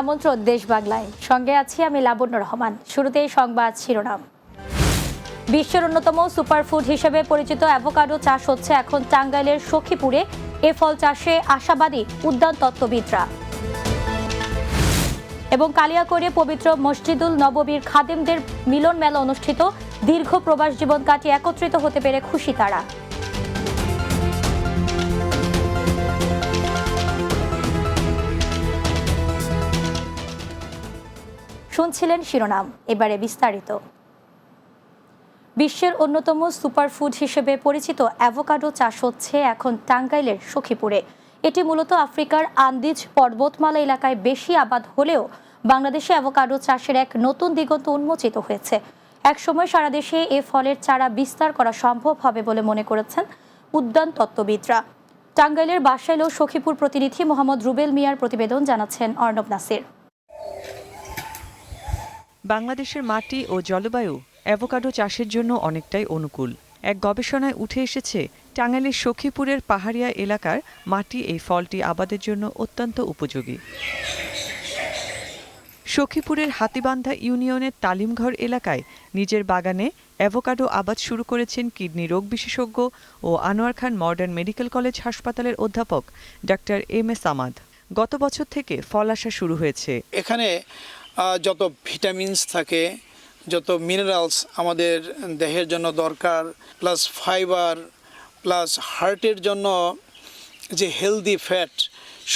আমন্ত্রণ দেশ বাংলায় সঙ্গে আছি আমি লাবণ্য রহমান। শুরুতেই সংবাদ শিরোনাম। বিশ্বের অন্যতম সুপারফুড হিসেবে পরিচিত অ্যাভোকাডো চাষ হচ্ছে এখন টাঙ্গাইলের সখীপুরে। এ ফল চাষে আশাবাদী উদ্যান তত্ত্ববিদরা। এবং কালিয়াকৈরে পবিত্র মসজিদুল নববীর খাদেমদের মিলন মেলা অনুষ্ঠিত। দীর্ঘ প্রবাস জীবন কাটিয়ে একত্রিত হতে পেরে খুশি তারা। শুনছিলেন শিরোনাম, এবারে বিস্তারিত। বিশ্বের অন্যতম সুপারফুড হিসেবে পরিচিত অ্যাভোকাডো চাষ হচ্ছে এখন টাঙ্গাইলের সখীপুরে। এটি মূলত আফ্রিকার আন্দিজ পর্বতমালা এলাকায় বেশি আবাদ হলেও বাংলাদেশে অ্যাভোকাডো চাষের এক নতুন দিগন্ত উন্মোচিত হয়েছে। একসময় সারা দেশে এ ফলের চারা বিস্তার করা সম্ভব হবে বলে মনে করেছেন উদ্যান তত্ত্ববিদরা। টাঙ্গাইলের বাসাইল ও সখীপুর প্রতিনিধি মোহাম্মদ রুবেল মিয়ার প্রতিবেদন জানাচ্ছেন অর্ণব নাসির। বাংলাদেশের মাটি ও জলবায়ু অ্যাভোকাডো চাষের জন্য অনেকটাই অনুকূল। এক গবেষণায় উঠে এসেছে, টাঙ্গাইলের সখীপুরের পাহাড়িয়া এলাকার মাটি এই ফলটি আবাদের জন্য অত্যন্ত উপযোগী। সখীপুরের হাতিবান্ধা ইউনিয়নের তালিমঘর এলাকায় নিজের বাগানে অ্যাভোকাডো আবাদ শুরু করেছেন কিডনি রোগ বিশেষজ্ঞ ও Anwar Khan modern medical college হাসপাতালের অধ্যাপক ডাক্তার এম এস আমাদ। গত বছর থেকে ফল আসা শুরু হয়েছে। এখানে যত ভিটামিনস থাকে যত মিনারেলস আমাদের দেহের জন্য দরকার প্লাস ফাইবার প্লাস হার্টের জন্য যে হেলদি ফ্যাট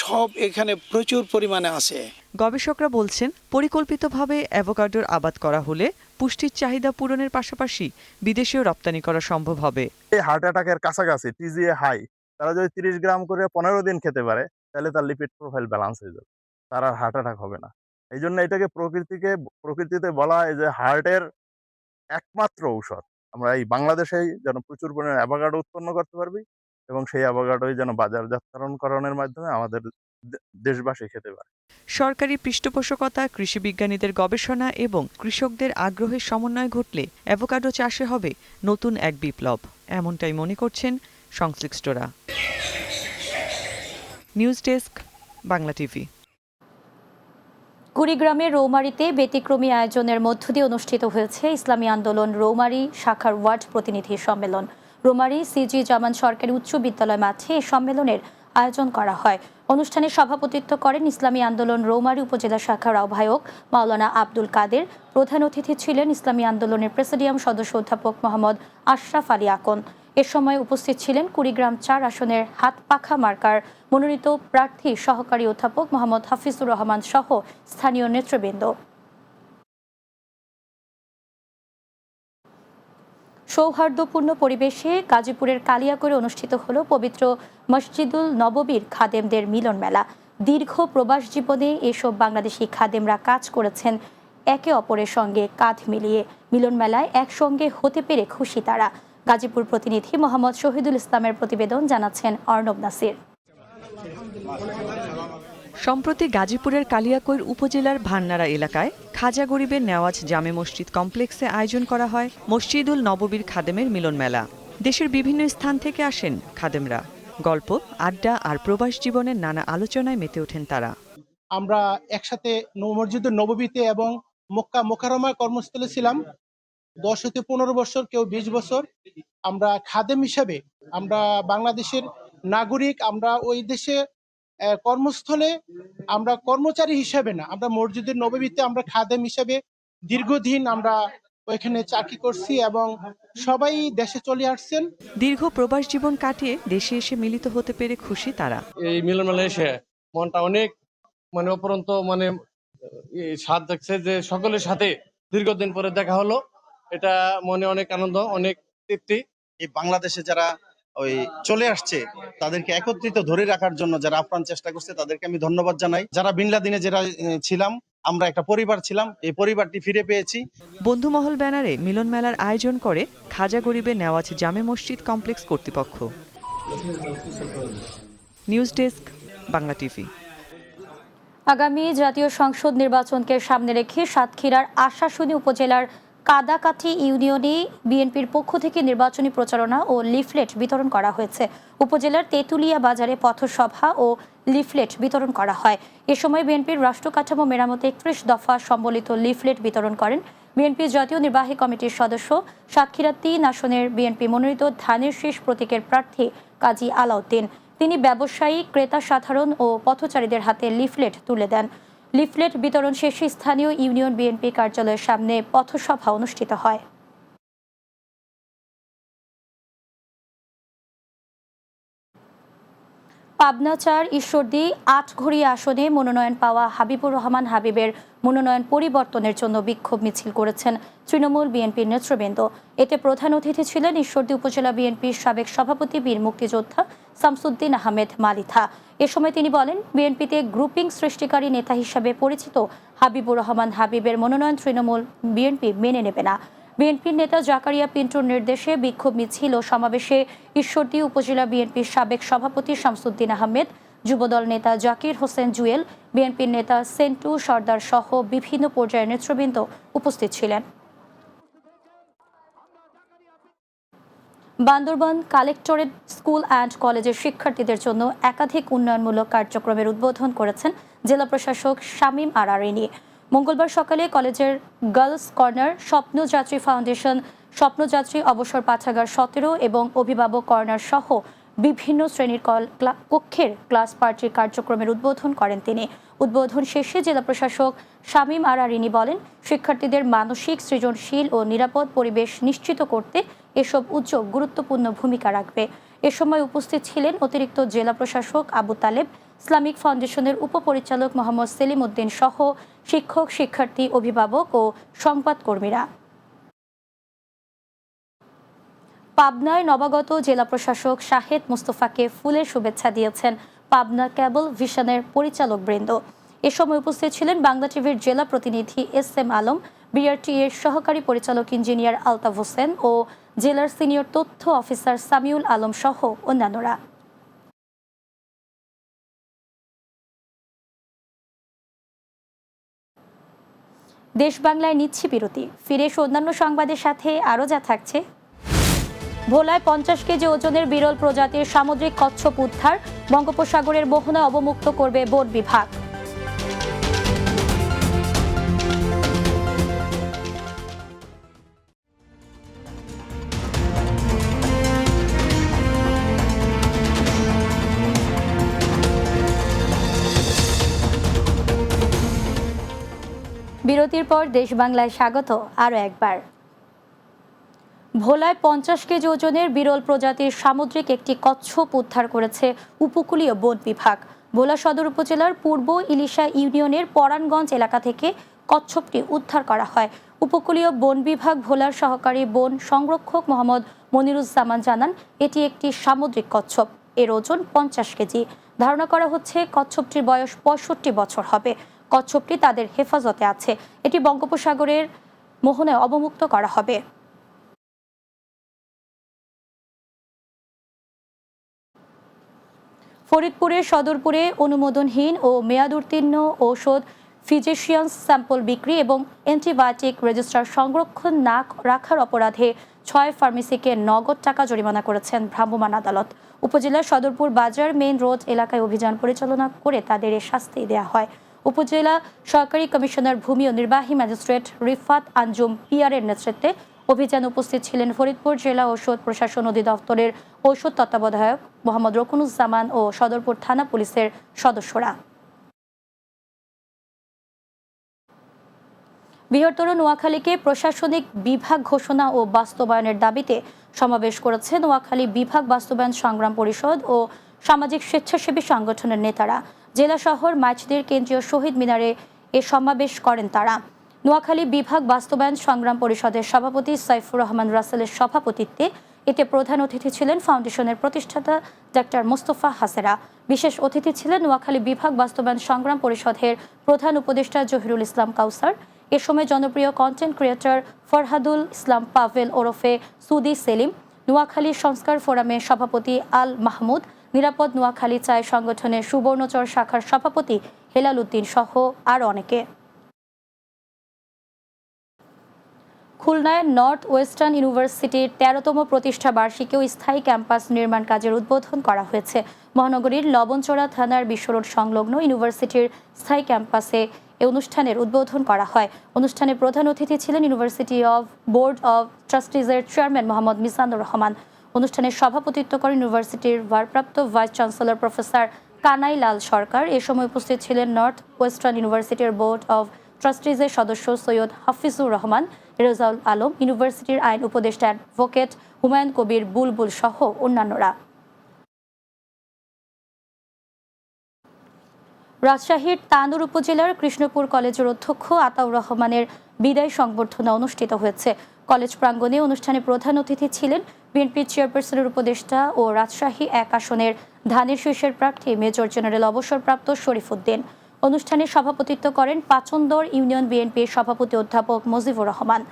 সব এখানে প্রচুর পরিমাণে আছে। গবেষকরা বলছেন পরিকল্পিতভাবে অ্যাভোকাডোর আবাদ করা হলে পুষ্টির চাহিদা পূরণের পাশাপাশি বিদেশেও রপ্তানি করা সম্ভব হবে। এই হার্ট অ্যাটাকের কাছাকাছি টিজিএ হাই তারা যদি তিরিশ গ্রাম করে পনেরো দিন খেতে পারে তাহলে তার লিপিড প্রোফাইল ব্যালেন্স হয়ে যাবে। তার আর হার্ট অ্যাটাক হবে না। এই জন্য এটাকে প্রকৃতিকে, প্রকৃতিতে বলা হয় যে হার্টের একমাত্র ঔষধ। আমরা এই বাংলাদেশেই যেন প্রচুর পরিমাণে অ্যাভোকাডো উৎপন্ন করতে পারবি এবং সেই অ্যাভোকাডোই যেন বাজারজাতকরণের মাধ্যমে আমাদের দেশবাসী খেতে পারে। সরকারি পৃষ্ঠপোষকতা, কৃষি বিজ্ঞানীদের গবেষণা এবং কৃষকদের আগ্রহের সমন্বয় ঘটলে অ্যাভোকাডো চাষে হবে নতুন এক বিপ্লব। এমনটাই মনে করছেন সংশ্লিষ্টরা। News desk, Bangla TV. কুড়িগ্রামের রৌমারিতে ব্যতিক্রমী আয়োজনের মধ্য দিয়ে অনুষ্ঠিত হয়েছে ইসলামী আন্দোলন রৌমারি শাখার ওয়ার্ড প্রতিনিধি সম্মেলন। রৌমারি সিজি জামান সরকারি উচ্চ বিদ্যালয় মাঠে এই সম্মেলনের আয়োজন করা হয়। অনুষ্ঠানে সভাপতিত্ব করেন ইসলামী আন্দোলন রৌমারি উপজেলা শাখার আহ্বায়ক মাওলানা আব্দুল কাদের। প্রধান অতিথি ছিলেন ইসলামী আন্দোলনের প্রেসিডিয়াম সদস্য অধ্যাপক মোহাম্মদ আশরাফ আলী আকন। এ সময় উপস্থিত ছিলেন কুড়িগ্রাম চার আসনের হাত পাখা মার্কার মনোনীত প্রার্থী সহকারী অধ্যাপক মোহাম্মদ হাফিজুর রহমান সহ স্থানীয় নেতৃবৃন্দ। সৌহার্দ্যপূর্ণ পরিবেশে গাজীপুরের কালিয়াকৈরে অনুষ্ঠিত হল পবিত্র মসজিদুল নববীর খাদেমদের মিলন মেলা। দীর্ঘ প্রবাস জীবনে এসব বাংলাদেশি খাদেমরা কাজ করেছেন একে অপরের সঙ্গে কাঁধ মিলিয়ে। মিলন মেলায় একসঙ্গে হতে পেরে খুশি তারা। গাজীপুর প্রতিনিধি মোহাম্মদ শহীদুল ইসলামের প্রতিবেদন জানাচ্ছেন অর্ণব নাসির। সম্প্রতি গাজীপুরের কালিয়াকৈর উপজেলার ভান্নারা এলাকায় খাজা গরিবের নেওয়াজ জামে মসজিদ কমপ্লেক্সে আয়োজন করা হয় মসজিদুল নববীর খাদেমের মিলন মেলা। দেশের বিভিন্ন স্থান থেকে আসেন খাদেমরা। গল্প আড্ডা আর প্রবাস জীবনের নানা আলোচনায় মেতে ওঠেন তারা। আমরা একসাথে মসজিদুল নববীতে এবং মক্কা মোকারমা কর্মস্থলে ছিলাম। দশ হতে পনেরো বছর কেউ বিশ বছর। আমরা খাদেম হিসাবে আমরা বাংলাদেশের নাগরিক আমরা ওই দেশে আহ, কর্মস্থলে আমরা কর্মচারী হিসাবে না আমরা মসজিদের নববীতে আমরা খাদেম হিসাবে দীর্ঘদিন আমরা ওইখানে চাকরি করছি এবং সবাই দেশে চলে আসছেন। দীর্ঘ প্রবাস জীবন কাটিয়ে দেশে এসে মিলিত হতে পেরে খুশি তারা। এই মিলন মেলায় এসে মনটা অনেক মানে অপরন্ত মানে স্বাদ দেখছে যে সকলের সাথে দীর্ঘদিন পরে দেখা হলো। এটা মনে অনেক আনন্দ অনেক তৃপ্তি। এই বাংলাদেশে যারা ওই চলে আসছে তাদেরকে একত্রিত ধরে রাখার জন্য যারা আপ্রাণ চেষ্টা করছে তাদেরকে আমি ধন্যবাদ জানাই। যারা বিনলাদিনে যারা ছিলাম আমরা একটা পরিবার ছিলাম এই পরিবারটি ফিরে পেয়েছি। বন্ধুমহল ব্যানারে মিলন মেলার আয়োজন করে খাজা গরিবের নেওয়াজ জামে মসজিদ কমপ্লেক্স কর্তৃপক্ষ। News desk Bangla TV. আগামী জাতীয় সংসদ নির্বাচনকে সামনে রেখে সাতক্ষীরার আশাশুনি উপজেলার কাদাকাঠি ইউনিয়নে বিএনপির পক্ষ থেকে নির্বাচনী প্রচারণা ও লিফলেট বিতরণ করা হয়েছে। উপজেলার তেঁতুলিয়া বাজারে পথসভা ও লিফলেট বিতরণ করা হয়। এ সময় বিএনপির রাষ্ট্র কাঠামো মেরামতে একত্রিশ দফা সম্বলিত লিফলেট বিতরণ করেন বিএনপির জাতীয় নির্বাহী কমিটির সদস্য সাতক্ষীরা তিন আসনের বিএনপি মনোনীত ধানের শীষ প্রতীকের প্রার্থী কাজী আলাউদ্দিন। তিনি ব্যবসায়ী, ক্রেতা সাধারণ ও পথচারীদের হাতে লিফলেট তুলে দেন। লিফলেট বিতরণ শেষে স্থানীয় ইউনিয়ন বিএনপি কার্যালয়ের সামনে পথসভা অনুষ্ঠিত হয়। পাবনা চার ঈশ্বরদী আটঘড়ি আসনে মনোনয়ন পাওয়া হাবিবুর রহমান হাবিবের মনোনয়ন পরিবর্তনের জন্য বিক্ষোভ মিছিল করেছেন তৃণমূল বিএনপির নেতৃবৃন্দ। এতে প্রধান অতিথি ছিলেন ঈশ্বরদী উপজেলা বিএনপির সাবেক সভাপতি, বীর মুক্তিযোদ্ধা শামসুদ্দিন আহমেদ মালিথা। এ সময় তিনি বলেন, বিএনপিতে গ্রুপিং সৃষ্টিকারী নেতা হিসাবে পরিচিত হাবিবুর রহমান হাবিবের মনোনয়ন তৃণমূল বিএনপি মেনে নেবে না। বিএনপির নেতা জাকারিয়া পিন্টুর নির্দেশে বিক্ষোভ মিছিল ও সমাবেশে ঈশ্বরদী উপজেলা বিএনপির সাবেক সভাপতি শামসুদ্দিন আহমেদ, যুবদল নেতা জাকির হোসেন জুয়েল, বিএনপির নেতা সেন্টু সর্দার সহ বিভিন্ন পর্যায়ের নেতৃবৃন্দ উপস্থিত ছিলেন। বান্দরবান কালেক্টরেট স্কুল অ্যান্ড কলেজের শিক্ষার্থীদের জন্য একাধিক উন্নয়নমূলক কার্যক্রমের উদ্বোধন করেছেন জেলা প্রশাসক শামীম আরারিনী মঙ্গলবার সকালে কলেজের girls corner Swapnajatri foundation, Swapnajatri অবসর পাঠাগার সতেরো এবং অভিভাবক কর্নার সহ বিভিন্ন শ্রেণির কক্ষের ক্লাস পার্টির কার্যক্রমের উদ্বোধন করেন তিনি। উদ্বোধন শেষে জেলা প্রশাসক শামীম আরারিনী বলেন, শিক্ষার্থীদের মানসিক, সৃজনশীল ও নিরাপদ পরিবেশ নিশ্চিত করতে এসব উদ্যোগ গুরুত্বপূর্ণ ভূমিকা রাখবে। এ সময় উপস্থিত ছিলেন অতিরিক্ত জেলা প্রশাসক আবু তালেব, ইসলামিক ফাউন্ডেশনের উপপরিচালক মোহাম্মদ সেলিম উদ্দিন সহ শিক্ষক, শিক্ষার্থী, অভিভাবক ও সংবাদকর্মীরা। পাবনায় নবাগত জেলা প্রশাসক শাহেদ মুস্তফাকে ফুলের শুভেচ্ছা দিয়েছেন পাবনা ক্যাবল ভিশনের পরিচালক বৃন্দ এ সময় উপস্থিত ছিলেন বাংলা টিভির জেলা প্রতিনিধি এস এম আলম বিআরটি এর সহকারী পরিচালক ইঞ্জিনিয়ার আলতাফ হোসেন ও জেলার সিনিয়র তথ্য অফিসার সামিউল আলম সহ অন্যান্যরা। দেশ বাংলায় নিচ্ছি বিরতি। ফিরে এসে অন্যান্য সংবাদের সাথে। আরও যা থাকছে। ভোলায় পঞ্চাশ কেজি ওজনের বিরল প্রজাতির সামুদ্রিক কচ্ছপ উদ্ধার বঙ্গোপসাগরের মোহনা অবমুক্ত করবে বন বিভাগ। বিরতির পর দেশ বাংলায় স্বাগত আরও একবার। ভোলায় পঞ্চাশ কেজি ওজনের বিরল প্রজাতির সামুদ্রিক একটি কচ্ছপ উদ্ধার করেছে উপকূলীয় বন বিভাগ। ভোলা সদর উপজেলার পূর্ব ইলিশা ইউনিয়নের পরাণগঞ্জ এলাকা থেকে কচ্ছপটি উদ্ধার করা হয়। উপকূলীয় বন বিভাগ ভোলার সহকারী বন সংরক্ষক মোহাম্মদ মনিরুজ্জামান জানান, এটি একটি সামুদ্রিক কচ্ছপ। এর ওজন পঞ্চাশ কেজি। ধারণা করা হচ্ছে কচ্ছপটির বয়স পঁয়ষট্টি বছর হবে। কচ্ছপটি তাদের হেফাজতে আছে। এটি বঙ্গোপসাগরের মোহনায় অবমুক্ত করা হবে। ফরিদপুরের সদরপুরে অনুমোদনহীন ও মেয়াদ উত্তীর্ণ ঔষধ ফিজিশিয়ান্স স্যাম্পল বিক্রি এবং অ্যান্টিবায়োটিক রেজিস্টার সংরক্ষণ না রাখার অপরাধে ছয় ফার্মেসিকে নগদ টাকা জরিমানা করেছেন ভ্রাম্যমাণ আদালত। উপজেলার সদরপুর বাজার মেইন রোড এলাকায় অভিযান পরিচালনা করে তাদের এ শাস্তি দেওয়া হয়। উপজেলা সরকারি কমিশনার ভূমি ও নির্বাহী ম্যাজিস্ট্রেট রিফাত আঞ্জুম পিয়ারের নেতৃত্বে অভিযানে উপস্থিত ছিলেন ফরিদপুর জেলা ঔষধ প্রশাসন অধিদপ্তরের ঔষধ তত্ত্বাবধায়ক মোহাম্মদ রকুনুজ্জামান ও সদরপুর থানা পুলিশের সদস্যরা। বৃহত্তর নোয়াখালীকে প্রশাসনিক বিভাগ ঘোষণা ও বাস্তবায়নের দাবিতে সমাবেশ করেছে নোয়াখালী বিভাগ বাস্তবায়ন সংগ্রাম পরিষদ ও সামাজিক স্বেচ্ছাসেবী সংগঠনের নেতারা। জেলা শহর মাইচদের কেন্দ্রীয় শহীদ মিনারে এ সমাবেশ করেন তারা। নোয়াখালী বিভাগ বাস্তবায়ন সংগ্রাম পরিষদের সভাপতি সাইফুর রহমান রাসেলের সভাপতিত্বে এতে প্রধান অতিথি ছিলেন ফাউন্ডেশনের প্রতিষ্ঠাতা ডাক্তার মোস্তফা হাসেরা। বিশেষ অতিথি ছিলেন নোয়াখালী বিভাগ বাস্তবায়ন সংগ্রাম পরিষদের প্রধান উপদেষ্টা জহিরুল ইসলাম কাউসার। এ সময় জনপ্রিয় কন্টেন্ট ক্রিয়েটর ফরহাদুল ইসলাম পাভেল ওরফে সুদি সেলিম। নোয়াখালী সংস্কার ফোরামের সভাপতি আল মাহমুদ নিরাপদ নোয়াখালী চায় সংগঠনের সুবর্ণচর শাখার সভাপতি হেলাল উদ্দিন সহ আর অনেকে। খুলনায় নর্থ ওয়েস্টার্ন ইউনিভার্সিটির তেরোতম প্রতিষ্ঠা বার্ষিকী ও স্থায়ী ক্যাম্পাস নির্মাণ কাজের উদ্বোধন করা হয়েছে। মহানগরীর লবণচোরা থানার বিশ্বরোড সংলগ্ন ইউনিভার্সিটির স্থায়ী ক্যাম্পাসে এই অনুষ্ঠানের উদ্বোধন করা হয়। অনুষ্ঠানে প্রধান অতিথি ছিলেন ইউনিভার্সিটি অফ বোর্ড অব ট্রাস্টিজের চেয়ারম্যান মোহাম্মদ মিসানুর রহমান। অনুষ্ঠানে সভাপতিত্ব করেন ইউনিভার্সিটির ভারপ্রাপ্ত vice chancellor professor Kanai Lal Sarkar. এ সময় উপস্থিত ছিলেন নর্থ ওয়েস্টার্ন ইউনিভার্সিটির বোর্ড অব ট্রাস্টিজের সদস্য সৈয়দ হাফিজুর রহমান, রেজাউল আলম, ইউনিভার্সিটির আইন উপদেষ্টা অ্যাডভোকেট হুমায়ুন কবির বুলবুল সহ অন্যান্যরা। রাজশাহীর তান্দুর উপজেলার কৃষ্ণপুর কলেজের অধ্যক্ষ আতাউর রহমানের বিদায় সংবর্ধনা অনুষ্ঠিত হয়েছে। কলেজ প্রাঙ্গণে অনুষ্ঠানে প্রধান অতিথি ছিলেন বিএনপির চেয়ারপারসনের উপদেষ্টা ও রাজশাহী এক আসনের ধানের শীর্ষের প্রার্থী মেজর জেনারেল অবসরপ্রাপ্ত শরীফুদ্দিন অনুষ্ঠানে সভাপতিত্ব করেন পাচন্দর ইউনিয়ন বিএনপির সভাপতি অধ্যাপক মুজিবুর রহমান।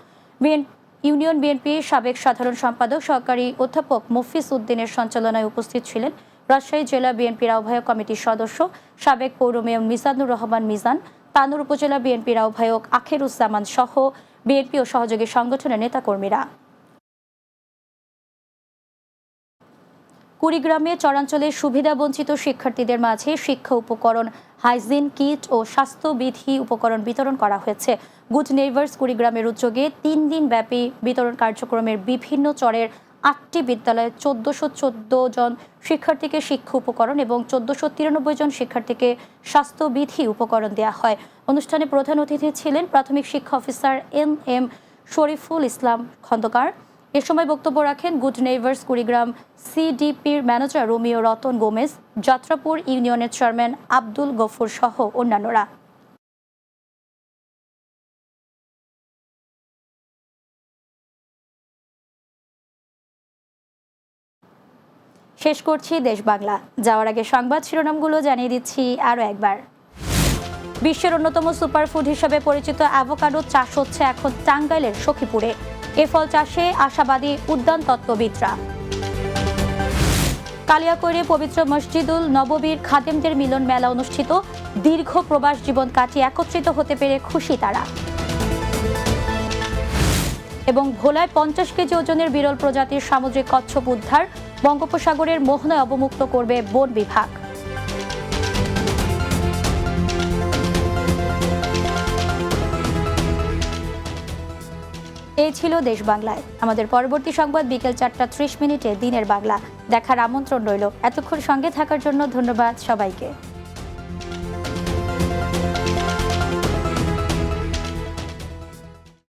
ইউনিয়ন বিএনপির সাবেক সাধারণ সম্পাদক সহকারী অধ্যাপক মফিজ উদ্দিনের সঞ্চালনায় উপস্থিত ছিলেন রাজশাহী জেলা বিএনপির আহ্বায়ক কমিটির সদস্য সাবেক পৌর মেয়র মিজানুর রহমান মিজান। তানুর উপজেলা বিএনপির আহ্বায়ক আখেরুজ্জামান সহ বিএনপি ও সহযোগী সংগঠনের নেতাকর্মীরা। কুড়িগ্রামে চরাঞ্চলের সুবিধাবঞ্চিত শিক্ষার্থীদের মাঝে শিক্ষা উপকরণ, হাইজিন কিট ও স্বাস্থ্যবিধি উপকরণ বিতরণ করা হয়েছে। গুড নেইভার্স কুড়িগ্রামের উদ্যোগে তিন দিন ব্যাপী বিতরণ কার্যক্রমের বিভিন্ন চরের আটটি বিদ্যালয়ে চোদ্দশো চোদ্দ জন শিক্ষার্থীকে শিক্ষা উপকরণ এবং চোদ্দশো তিরানব্বই জন শিক্ষার্থীকে স্বাস্থ্যবিধি উপকরণ দেওয়া হয়। অনুষ্ঠানে প্রধান অতিথি ছিলেন প্রাথমিক শিক্ষা officer M M Shariful Islam Khandakar. এ সময় বক্তব্য রাখেন গুড নেইভার্স কুড়িগ্রাম সিডিপির manager Romeo Ratan Gomez, Jatrapur ইউনিয়নের চেয়ারম্যান আব্দুল গফুর সহ অন্যান্যরা। শেষ করছি দেশ বাংলা। যাওয়ার আগে সংবাদ শিরোনামগুলো জানিয়ে দিচ্ছি আরও একবার। বিশ্বের অন্যতম সুপারফুড হিসেবে পরিচিত অ্যাভোকাডো চাষ হচ্ছে এখন টাঙ্গাইলের সখীপুরে। এ ফল চাষে আশাবাদী উদ্যান তত্ত্ববিদরা। কালিয়াকৈরে পবিত্র মসজিদুল নববীর খাদেমদের মিলন মেলা অনুষ্ঠিত। দীর্ঘ প্রবাস জীবন কাটিয়ে একত্রিত হতে পেরে খুশি তারা। এবং ভোলায় পঞ্চাশ কেজি ওজনের বিরল প্রজাতির সামুদ্রিক কচ্ছপ উদ্ধার বঙ্গোপসাগরের মোহনায় অবমুক্ত করবে বন বিভাগ। এই ছিল দেশ বাংলায়। আমাদের পরবর্তী সংবাদ বিকেল চারটা ত্রিশ মিনিটে দিনের বাংলা। দেখার আমন্ত্রণ রইল। এতক্ষণ সঙ্গে থাকার জন্য ধন্যবাদ সবাইকে।